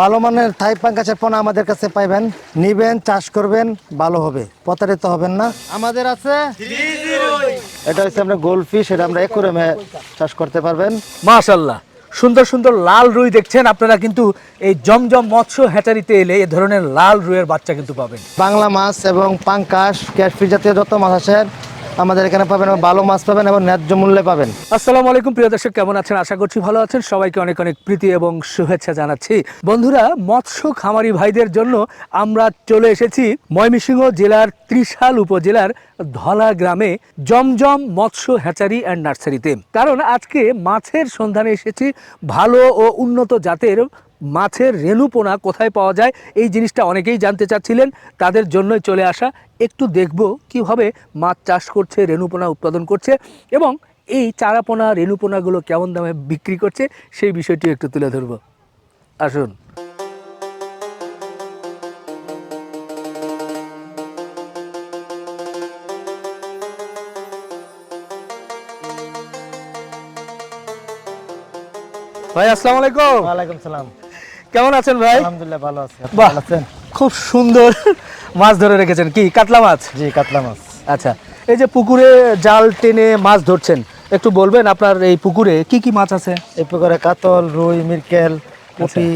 ভালো মানের থাই পাঙ্কাশের পোনা আমাদের কাছে পাইবেন। নিবেন চাষ করবেন ভালো হবে। প্রতারিত হবেন না। আমাদের আছে এটা হচ্ছে আমরা গোল্ড ফিশ এটা আমরা একুরেমে চাষ করতে পারবেন। মাশাল্লাহ সুন্দর সুন্দর লাল রুই দেখছেন। আপনারা কিন্তু এই জমজম মৎস্য হ্যাচারিতে এলে এই ধরনের লাল রুইয়ের বাচ্চা কিন্তু পাবেন। বাংলা মাছ এবং পাঙ্কাশ ক্যাটফিশ জাতীয় যত মাছ আছে আমাদের এখানে পাবেন ভালো মাছ পাবেন এবং ন্যায্য মূল্যে পাবেন। আসসালামু আলাইকুম, প্রিয় দর্শক, কেমন আছেন? আশা করছি ভালো আছেন। সবাইকে অনেক অনেক প্রীতি এবং শুভেচ্ছা জানাচ্ছি। বন্ধুরা, মৎস্য খামারি ভাইদের জন্য আমরা চলে এসেছি ময়মনসিংহ জেলার ত্রিশাল উপজেলার ধলা গ্রামে জমজম মৎস্য হ্যাচারি অ্যান্ড নার্সারিতে। কারণ আজকে মাছের সন্ধানে এসেছি ভালো ও উন্নত জাতের মাছের রেণুপোনা কোথায় পাওয়া যায়, এই জিনিসটা অনেকেই জানতে চাচ্ছিলেন। তাদের জন্যই চলে আসা, একটু দেখব কীভাবে মাছ চাষ করছে, রেণুপোনা উৎপাদন করছে এবং এই চারাপোনা, রেণুপোনাগুলো কেমন দামে বিক্রি করছে, সেই বিষয়টি একটু তুলে ধরব। আসুন। ভাই, আসসালামু আলাইকুম। ওয়ালাইকুম সালাম। কেমন আছেন ভাই? আলহামদুলিল্লাহ ভালো আছি। বাহ। ভালো আছেন? খুব সুন্দর মাছ ধরে রেখেছেন। কি কাতলা মাছ? জি কাতলা মাছ। আচ্ছা এই যে পুকুরে জাল টেনে মাছ ধরছেন একটু বলবেন আপনার এই পুকুরে কি কি মাছ আছে? এই পুকুরে কাতল রুই মিরকেল পুঁটি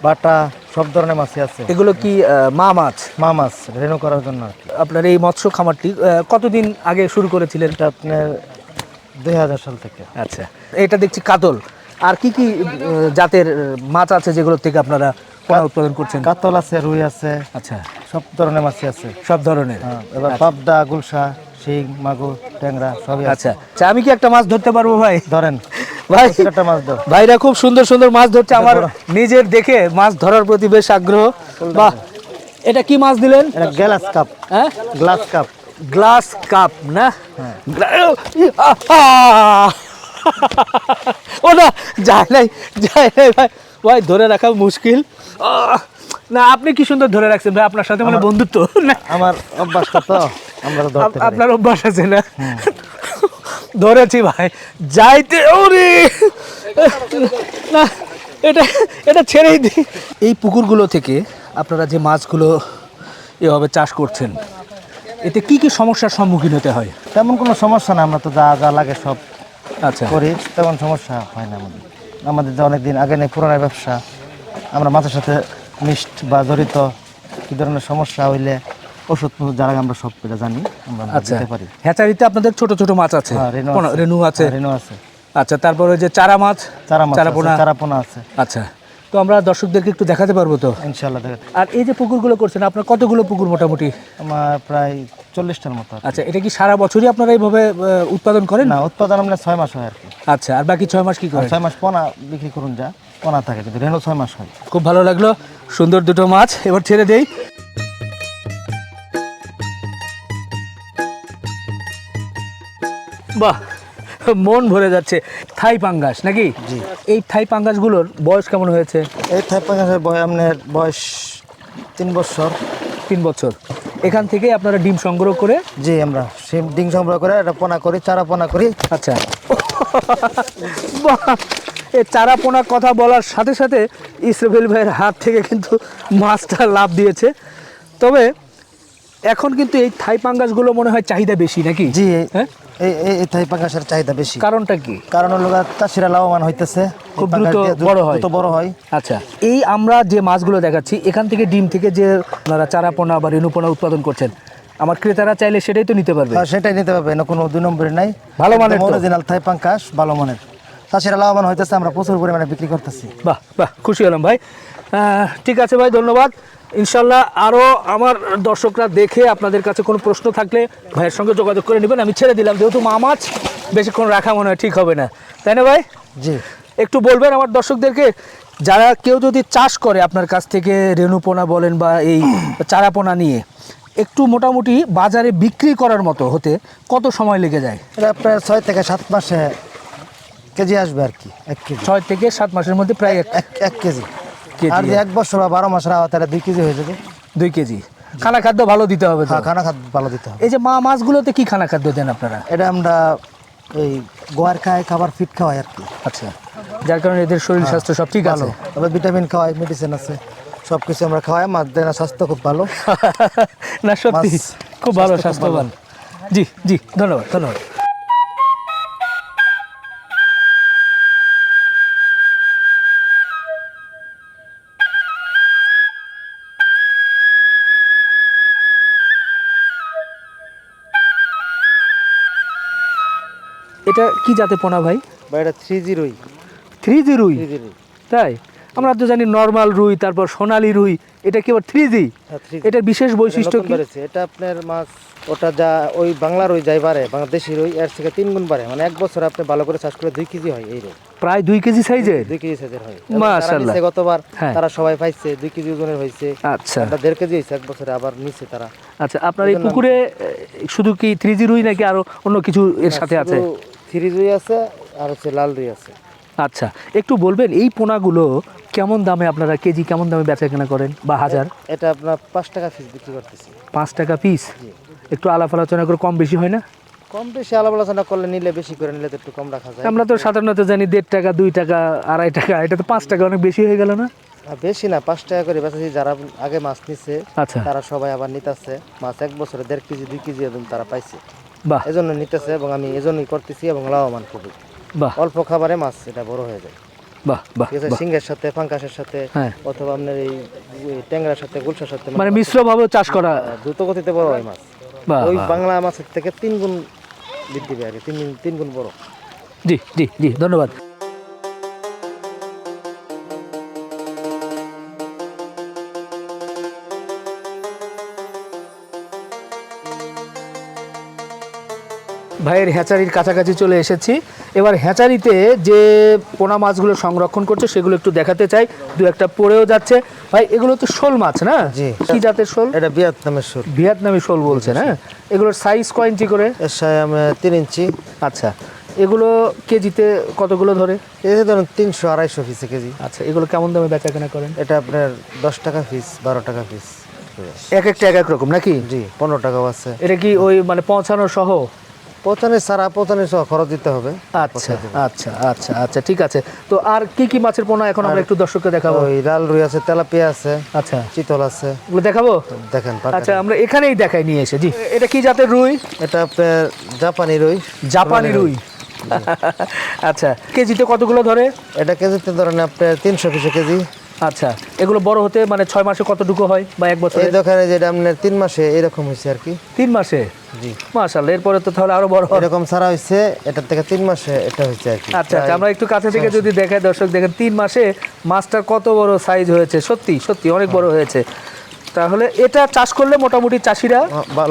বাটা সব ধরনের মাছই আছে। এগুলো কি মা মাছ? মা মাছ রেনু করার জন্য। আপনার এই মৎস্য খামারটি কতদিন আগে শুরু করেছিলেন? এটা আপনার দুই হাজার সাল থেকে। আচ্ছা এটা দেখছি কাতল। আর কি কি জাতের মাছ আছে যেগুলো থেকে আপনারা পোনা উৎপাদন করছেন? কাতল আছে রুই আছে আচ্ছা। সব ধরনের মাছই আছে। সব ধরনের? হ্যাঁ, এবার পাবদা গুলশা শিং মাগুর ট্যাংরা সবই আচ্ছা। আচ্ছা আমি কি একটা মাছ ধরতে পারব ভাই? ধরেন। ভাই একটা মাছ দাও ভাইরা খুব সুন্দর সুন্দর মাছ ধরছে আমার নিজের দেখে মাছ ধরার প্রতি বেশ আগ্রহ। বাহ এটা কি মাছ দিলেন? এটা গ্লাস কাপ। হ্যাঁ? Glass cup. গ্লাস কাপ না? ও না যায় নাই যায় নাই ভাই। ভাই ধরে রাখা মুশকিল। আহ! না আপনি কি সুন্দর ধরে রাখছেন ভাই? আপনার সাথে মানে বন্ধুত্ব না? আমার অভ্যাস কত আমরা আপনার অভ্যাস আছে না? ধরেছি ভাই। যাইতে ওরে! না এটা এটা ছেড়েই দিই এই পুকুরগুলো থেকে আপনারা যে মাছগুলো এভাবে চাষ করছেন এতে কি কি সমস্যার সম্মুখীন হতে হয়? তেমন কোনো সমস্যা না আমরা তো যা যা লাগে সব আচ্ছা। করি তেমন সমস্যা হয় না আমাদের। আমাদের যে অনেক দিন আগে নেই পুরোনো ব্যবসা আমরা মাছের সাথে মিষ্ট বা জড়িত কি ধরনের সমস্যা হইলে ওষুধ যারা আমরা সব এটা জানি আমরা আচ্ছা। দিতে পারি। হ্যাচারিতে আপনাদের ছোট ছোট মাছ আছে। হ্যাঁ, রেনু আছে। রেনু আছে। হ্যাঁ, আচ্ছা তারপরে ওই যে চারা মাছ চারা মাছ চারা চারা পোনা আছে। আচ্ছা। তো আমরা দর্শকদেরকে একটু দেখাতে পারব তো? ইনশাল্লাহ দেখেন আর এই যে পুকুরগুলো করছেন আপনার কতগুলো পুকুর মোটামুটি? আমার প্রায় চল্লিশটার মতো আচ্ছা এটা কি সারা বছরই আপনারা এইভাবে উৎপাদন করেন? না উৎপাদন আমরা ছয় মাস হয় আর কি। আচ্ছা আর বাকি ছয় মাস কি করেন? ছয় মাস পোনা বিক্রি করুন যা পোনা থাকে কিন্তু রেনু ছয় মাস হয়। খুব ভালো লাগল সুন্দর দুটো মাছ এবার ছেড়ে দেই। বাহ মন ভরে যাচ্ছে। থাই পাঙ্গাস নাকি? জি। এই থাই পাঙ্গাসগুলোর বয়স কেমন হয়েছে? এই থাই পাঙ্গাসের বয় আপনার বয়স তিন বছর। তিন বছর। এখান থেকে আপনারা ডিম সংগ্রহ করে জি আমরা সিম ডিং সংগ্রহ করে এটা পোনা করি চারা পোনা করি। আচ্ছা! এ চারা পোনার কথা বলার সাথে সাথে ইসরাফিল ভাইয়ের হাত থেকে কিন্তু মাছটা লাভ দিয়েছে। তবে এখন কিন্তু এই থাই পাঙ্গাসগুলো মনে হয় চাহিদা বেশি নাকি? জি হ্যাঁ? এই এই থাইপাঙ্গাসের চাহিদা বেশি। কারণটা কি? কারণ হলো চাষিরা লাভবান হইতেছে। খুব দ্রুত বড় হয়। দ্রুত বড় হয়। আচ্ছা এই আমরা যে মাছগুলো দেখাচ্ছি এখান থেকে ডিম থেকে যে আপনারা চারা পোনা বা রেণুপোনা উৎপাদন করছেন আমার ক্রেতারা চাইলে সেটাই তো নিতে পারবে। আর সেটাই নিতে পারবে না কোনো দুই নম্বরে নাই। ভালো মানের? অরিজিনাল থাইপাঙ্গাস ভালো মানের। চাষিরা লাভবান হইতেছে আমরা প্রচুর পরিমাণে বিক্রি করতেছি। বাহ বাহ খুশি হলাম ভাই। আহ, ঠিক আছে ভাই ধন্যবাদ। ইনশাল্লাহ আরও আমার দর্শকরা দেখে আপনাদের কাছে কোনো প্রশ্ন থাকলে ভাইয়ের সঙ্গে যোগাযোগ করে নেবেন। আমি ছেড়ে দিলাম যেহেতু মা মাছ বেশিক্ষণ রাখা মনে হয় ঠিক হবে না। তাই না ভাই? জি। একটু বলবেন আমার দর্শকদেরকে যারা কেউ যদি চাষ করে আপনার কাছ থেকে রেণুপোনা বলেন বা এই চারাপোনা নিয়ে একটু মোটামুটি বাজারে বিক্রি করার মতো হতে কত সময় লেগে যায়? এটা আপনার ছয় থেকে সাত মাসে কেজি আসবে আর কি এক কেজি। ছয় থেকে সাত মাসের মধ্যে প্রায় এক এক কেজি। আর যে এক বছর বা বারো মাসের আওয়া তাহলে দুই কেজি হয়ে যাবে। দুই কেজি। খানা খাদ্য ভালো দিতে হবে তো? হ্যাঁ, খানা খাদ্য ভালো দিতে হবে। এই যে মা মাছগুলোতে কি খানা খাদ্য দেন আপনারা? এটা আমরা এই গোয়ার খাই খাবার ফিট খাওয়াই আর কি। আচ্ছা। যার কারণে এদের শরীর স্বাস্থ্য সব ঠিক ভালো। আছে? তবে ভিটামিন খাওয়াই মেডিসিন আছে। সব কিছু আমরা খাওয়াই মাছ দেয় না স্বাস্থ্য খুব ভালো। না সত্যি খুব ভালো স্বাস্থ্যবান। জি জি ধন্যবাদ ধন্যবাদ। এটা কি জাতে পোনা ভাই? বা এটা থ্রি জিরোই থ্রি জি রুই। তাই? আমরা তো জানি নর্মাল রুই তারপর সোনালী রুই এটা কি আবার থ্রি জি হ্যাঁ এটার বিশেষ বৈশিষ্ট্য কি? এটা আপনার মাছ ওটা যা ওই বাংলার ওই যাই বাড়ে বাংলাদেশি রই এর থেকে তিন গুণ বাড়ে। মানে এক বছর আপনি ভালো করে চাষ করে দুই কেজি হয় এই রই। প্রায় দুই কেজি সাইজের দুই কেজি সাইজের হয়। মাশাআল্লাহ। গতবার হ্যাঁ। তারা সবাই পাইছে দুই কেজি ওজনের হয়েছে। আচ্ছা। একটা দেড় কেজি হয়েছে এক বছরে আবার নিচ্ছে তারা। আচ্ছা আপনার এই পুকুরে শুধু কি থ্রি জি রুই নাকি আরও অন্য কিছু এর সাথে আছে? থ্রি রুই আছে আর হচ্ছে লাল রুই আছে। আচ্ছা একটু বলবেন এই পোনাগুলো কেমন দামে আপনারা কেজি কেমন দামে বেচা কেনা করেন বা হাজার? এটা আপনার পাঁচ টাকা পিস বিক্রি করতেছি। পাঁচ টাকা পিস একটু আলাপ আলোচনা করে কম বেশি হয় না? কম বেশি আলাপ আলোচনা করলে নিলে বেশি করে নিলে তো একটু কম রাখা যায়। আমরা তো সাধারণত জানি দেড় টাকা দুই টাকা আড়াই টাকা এটা তো পাঁচ টাকা অনেক বেশি হয়ে গেল না বেশি না পাঁচ টাকা করে বেচাছি। যারা আগে মাছ নিছে আচ্ছা। তারা সবাই আবার নিতেছে। মাছ এক বছরে দেড় কেজি দুই কেজি এরকম তারা পাইছে। বাহ। এজন্য নিতেছে এবং আমি এজন্যই করতেছি এবং লাভবান খুবই। বাহ। অল্প খাবারে মাছ এটা বড় হয়ে যায়। বাহ বাহ ঠিক আছে সিংহের সাথে ফাঙ্কাসের সাথে হ্যাঁ। অথবা আপনার এই ট্যাংরার সাথে গুলশার সাথে মানে মিশ্রভাবে চাষ করা দ্রুত গতিতে বড় হয় মাছ। বাহ ওই বাংলা মাছের থেকে তিন গুণ বৃদ্ধি পায় আর তিন তিন গুণ বড়। জি জি জি ধন্যবাদ। ভাইয়ের হ্যাচারির কাছাকাছি চলে এসেছি। এবার হ্যাচারিতে যে পোনা মাছগুলো সংরক্ষণ করছে সেগুলো একটু দেখাতে চাই। দু একটা পড়েও যাচ্ছে। ভাই এগুলো তো শোল মাছ না? জি। কি জাতের শোল? এটা ভিয়েতনামের শোল। ভিয়েতনামি শোল বলছে না? এগুলোর সাইজ কয় ইঞ্চি করে? তিন ইঞ্চি আচ্ছা। এগুলো কেজিতে কতগুলো ধরে? এই ধরুন তিনশো আড়াইশো পিসে কেজি। আচ্ছা এগুলো কেমন দামে বেচা কেনা করেন? এটা আপনার দশ টাকা পিস বারো টাকা পিস এক একটা এক এক রকম নাকি? জি পনেরো টাকাও আছে। এটা কি ওই মানে পৌঁছানো সহ? পচানের সারা পচানের সহ খরচ দিতে হবে। আচ্ছা আচ্ছা আচ্ছা আচ্ছা ঠিক আছে। তো আর কি কি মাছের পোনা? এখন আমরা একটু দর্শককে দেখাবো। ওই লাল রুই আছে তেলাপিয়া আছে আচ্ছা। চিতল আছে। এগুলো দেখাবো? দেখেন আচ্ছা আমরা এখানেই দেখাই নিয়ে এসে। জি। এটা কি জাতের রুই? এটা আপনার জাপানি রুই। জাপানি রুই। আচ্ছা কেজিতে কতগুলো ধরে? এটা কেজিতে ধরেন আপনার তিনশো পিসে কেজি। আচ্ছা এগুলো বড় হতে মানে ছয় মাসে কতটুকু হয় বা এক বছর? এই দোকানে যেটা আপনার তিন মাসে এরকম হয়েছে আর কি। তিন মাসে? জি। এরপরে তো তাহলে আরও বড় এরকম ছাড়া হয়েছে এটার থেকে তিন মাসে এটা আর কি। আচ্ছা আচ্ছা আমরা একটু কাছে থেকে যদি দেখাই দর্শক দেখেন তিন মাসে মাছটার কত বড় সাইজ হয়েছে? সত্যি সত্যি অনেক বড় হয়েছে। তাহলে এটা চাষ করলে মোটামুটি চাষিরা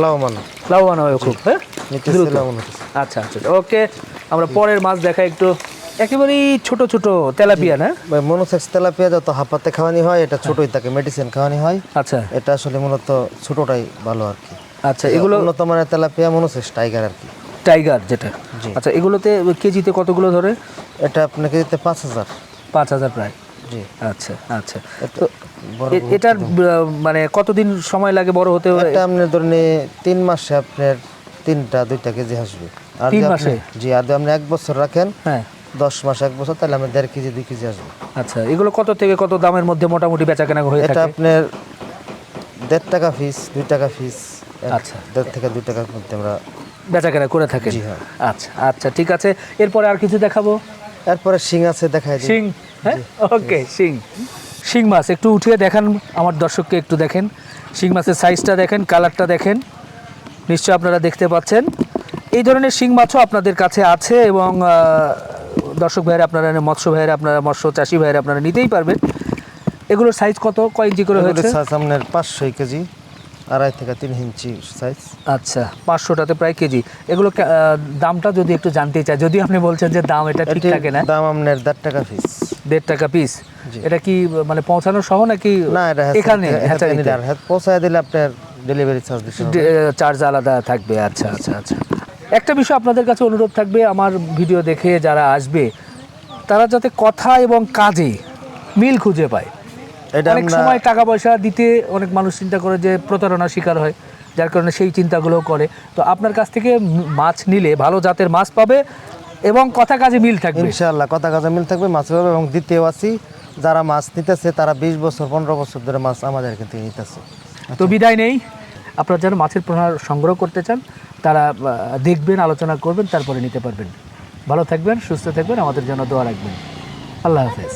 লাভবান লাভবান হয় খুব হ্যাঁ? হচ্ছে। আচ্ছা আচ্ছা ওকে আমরা পরের মাছ দেখাই একটু। একেবারেই ছোট ছোট তেলাপিয়া না? ভাই মনোসেক্স তেলাপিয়া যত হাফাতে খাওয়ানি হয় এটা ছোটই থাকে মেডিসিন খাওয়ানি হয়। আচ্ছা। এটা আসলে মূলত ছোটটাই ভালো আর কি। আচ্ছা এগুলো উন্নত মানের তেলাপিয়া মনোসেক্স টাইগার আর কি। টাইগার যেটা। আচ্ছা এগুলোতে কেজিতে কতগুলো ধরে? এটা আপনাকে দিতে পাঁচ হাজার। পাঁচ হাজার প্রায়। জি। আচ্ছা আচ্ছা। তো এটার মানে কতদিন সময় লাগে বড় হতে এটা আপনার ধরেন তিন মাসে আপনার তিনটা দুইটা কেজি আসবে আর তিন মাসে? জি আর আপনি এক বছর রাখেন হ্যাঁ। দশ মাস এক বছর তাহলে আমার দেড় কেজি দুই কেজি আসবে। আচ্ছা এগুলো কত থেকে কত দামের মধ্যে মোটামুটি বেচা কেনা হয়ে এটা আপনার দেড় টাকা ফিস দুই টাকা পিস আচ্ছা। দেড় থেকে দুই টাকার মধ্যে আমরা বেচা কেনা করে থাকেন? জি, হ্যাঁ। আচ্ছা আচ্ছা ঠিক আছে। এরপরে আর কিছু দেখাবো? এরপরে শিং আছে দেখাই শিং হ্যাঁ? ওকে শিং। শিং মাছ একটু উঠিয়ে দেখান আমার দর্শককে একটু দেখেন। শিং মাছের সাইজটা দেখেন কালারটা দেখেন। নিশ্চয় আপনারা দেখতে পাচ্ছেন। এই ধরনের শিং মাছও আপনাদের কাছে আছে এবং দর্শক ভাইয়েরা আপনারা মৎস্য ভাইয়েরা আপনারা মৎস্য চাষি ভাইয়েরা আপনারা নিতেই পারবেন। এগুলোর সাইজ কত? কয় ইঞ্চি করে হয়েছে? আপনার পাঁচশো কেজি। আড়াই থেকে তিন ইঞ্চি সাইজ আচ্ছা পাঁচশোটাতে প্রায় কেজি। এগুলো দামটা যদি একটু জানতে চাই যদি আপনি বলছেন যে দাম এটা ঠিক থাকে না। দাম আপনার দেড় টাকা পিস দেড় টাকা পিস এটা কি মানে পৌঁছানো সহ নাকি না এটা এখানে হ্যাচারিতে? পৌঁছায় দিলে আপনার ডেলিভারি চার্জ চার্জ আলাদা থাকবে আচ্ছা আচ্ছা আচ্ছা। একটা বিষয় আপনাদের কাছে অনুরোধ থাকবে আমার ভিডিও দেখে যারা আসবে তারা যাতে কথা এবং কাজে মিল খুঁজে পায়। এটা অনেক সময় টাকা পয়সা দিতে অনেক মানুষ চিন্তা করে যে প্রতারণার শিকার হয় যার কারণে সেই চিন্তাগুলো করে। তো আপনার কাছ থেকে মাছ নিলে ভালো জাতের মাছ পাবে এবং কথা কাজে মিল থাকবে। ইনশাআল্লাহ কথা কাজে মিল থাকবে মাছ পাবে এবং দ্বিতীয় আছি যারা মাছ নিতেছে তারা বিশ বছর পনেরো বছর ধরে মাছ আমাদের এখান থেকে নিতেছে। তো বিদায় নেই। আপনারা যারা মাছের পোনা সংগ্রহ করতে চান তারা দেখবেন আলোচনা করবেন তারপরে নিতে পারবেন। ভালো থাকবেন সুস্থ থাকবেন আমাদের জন্য দোয়া রাখবেন। আল্লাহ হাফেজ।